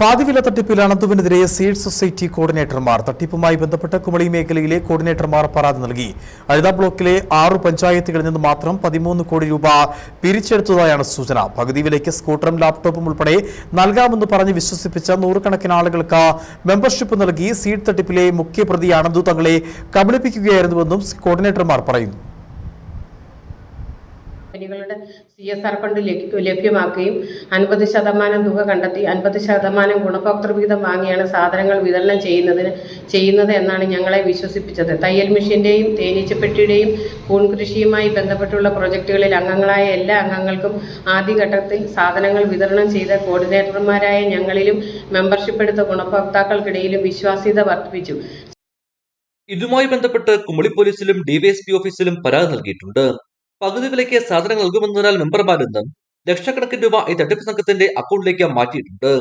പാതിവില തട്ടിപ്പിൽ അനന്തുവിനെതിരെ seed society കോർഡിനേറ്റർമാർ. തട്ടിപ്പുമായി ബന്ധപ്പെട്ട കുമളി മേഖലയിലെ കോർഡിനേറ്റർമാർ പരാതി നൽകി. അഴുത ബ്ലോക്കിലെ ആറു പഞ്ചായത്തുകളിൽ നിന്ന് മാത്രം പതിമൂന്ന് കോടി രൂപ പിരിച്ചെടുത്തതായാണ് സൂചന. പകുതി വിലയ്ക്ക് സ്കൂട്ടറും ലാപ്ടോപ്പും ഉൾപ്പെടെ നൽകാമെന്ന് പറഞ്ഞ് വിശ്വസിപ്പിച്ച നൂറുകണക്കിന് ആളുകൾക്ക് മെമ്പർഷിപ്പ് നൽകി സീഡ് തട്ടിപ്പിലെ മുഖ്യപ്രതി അനന്തു തങ്ങളെ കബളിപ്പിക്കുകയായിരുന്നുവെന്നും കോർഡിനേറ്റർമാർ പറയുന്നു. കമ്പനികളുടെ സി എസ് ആർ ഫണ്ട് ലഭ്യ- ലഭ്യമാക്കുകയും അൻപത് ശതമാനം തുക കണ്ടെത്തി അൻപത് ശതമാനം ഗുണഭോക്തൃ വിഹിതം വാങ്ങിയാണ് സാധനങ്ങൾ വിതരണം ചെയ്യുന്നതിന് ചെയ്യുന്നത് എന്നാണ് ഞങ്ങളെ വിശ്വസിപ്പിച്ചത്. തയ്യൽ മെഷീന്റെയും തേനീച്ചപ്പെട്ടിയുടെയും കൂൺ കൃഷിയുമായി ബന്ധപ്പെട്ടുള്ള പ്രൊജക്റ്റുകളിൽ അംഗങ്ങളായ എല്ലാ അംഗങ്ങൾക്കും ആദ്യഘട്ടത്തിൽ സാധനങ്ങൾ വിതരണം ചെയ്ത കോർഡിനേറ്റർമാരായ ഞങ്ങളിലും മെമ്പർഷിപ്പ് എടുത്ത ഗുണഭോക്താക്കൾക്കിടയിലും വിശ്വാസ്യത വർദ്ധിപ്പിച്ചു. ഇതുമായി ബന്ധപ്പെട്ട് കുമളി പോലീസിലും ഡിവൈഎസ്പി ഓഫീസിലും പരാതി നൽകിയിട്ടുണ്ട്. പകുതി വിലയ്ക്ക് സാധനങ്ങൾ നൽകുമെന്നതിനാൽ മെമ്പർമാരിൽ നിന്നും ലക്ഷക്കണക്കിന് രൂപ ഈ തട്ടിപ്പ് സംഘത്തിന്റെ അക്കൗണ്ടിലേക്ക് മാറ്റിയിട്ടുണ്ട്.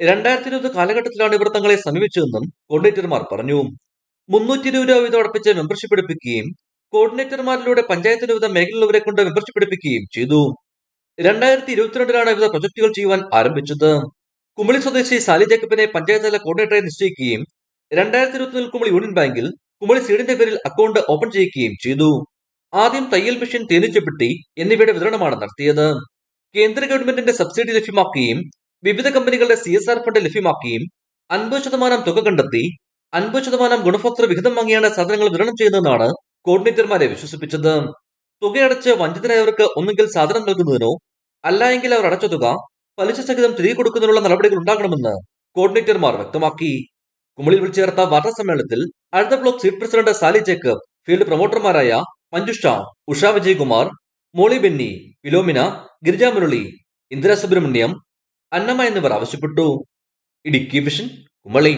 രണ്ടായിരത്തി ഇരുപത് കാലഘട്ടത്തിലാണ് ഇവർ തങ്ങളെ സമീപിച്ചതെന്നും കോർഡിനേറ്റർമാർ പറഞ്ഞു. മുന്നൂറ്റി ഇരുപത് രൂപ വീതം അടപ്പിച്ച് മെമ്പർഷിപ്പ് എടുപ്പിക്കുകയും കോർഡിനേറ്റർമാരിലൂടെ പഞ്ചായത്തിന് വിവിധ മേഖലയിലുള്ളവരെ കൊണ്ട് മെമ്പർഷിപ്പ് എടുപ്പിക്കുകയും ചെയ്തു. രണ്ടായിരത്തി ഇരുപത്തിരണ്ടിലാണ് വിവിധ പ്രൊജക്ടുകൾ ചെയ്യുവാൻ ആരംഭിച്ചത്. കുമളി സ്വദേശി സാലി ജേക്കബിനെ പഞ്ചായത്ത് തല കോർഡിനേറ്ററായി നിശ്ചയിക്കുകയും രണ്ടായിരത്തി ഇരുപത്തിനാലിൽ കുമളി യൂണിയൻ ബാങ്കിൽ കുമളി സീഡിന്റെ പേരിൽ അക്കൗണ്ട് ഓപ്പൺ ചെയ്യുകയും ചെയ്തു. ആദ്യം തയ്യൽ മെഷീൻ തേനീച്ചപ്പെട്ടി എന്നിവയുടെ വിതരണമാണ് നടത്തിയത്. കേന്ദ്ര ഗവൺമെന്റിന്റെ സബ്സിഡി ലഭ്യമാക്കുകയും വിവിധ കമ്പനികളുടെ സി എസ് ആർ ഫണ്ട് ലഭ്യമാക്കുകയും അൻപത് ശതമാനം തുക കണ്ടെത്തി അൻപത് ശതമാനം ഗുണഭോക്തൃ വിഹിതം വാങ്ങിയാണ് സാധനങ്ങൾ വിതരണം ചെയ്യുന്നതെന്നാണ് കോർഡിനേറ്റർമാരെ വിശ്വസിപ്പിച്ചത്. തുകയടച്ച് വഞ്ചിതരായവർക്ക് ഒന്നുകിൽ സാധനം നൽകുന്നതിനോ അല്ല എങ്കിൽ അവർ അടച്ച തുക പലിശ സഹിതം തിരികെ കൊടുക്കുന്നതിനുള്ള നടപടികൾ ഉണ്ടാകണമെന്ന് കോർഡിനേറ്റർമാർ വ്യക്തമാക്കി. കുമളിയിൽ വിളിച്ചു ചേർത്ത വാർത്താ സമ്മേളനത്തിൽ അടുത്ത block seat president Sally Jacob field പ്രൊമോട്ടർമാരായ Manjusha Usha Vijayakumar Molly Benny Philomina Girija Murali Indira Subramaniam Annamma എന്നിവർ ആവശ്യപ്പെട്ടു. ഇടുക്കി വിഷൻ കുമളി.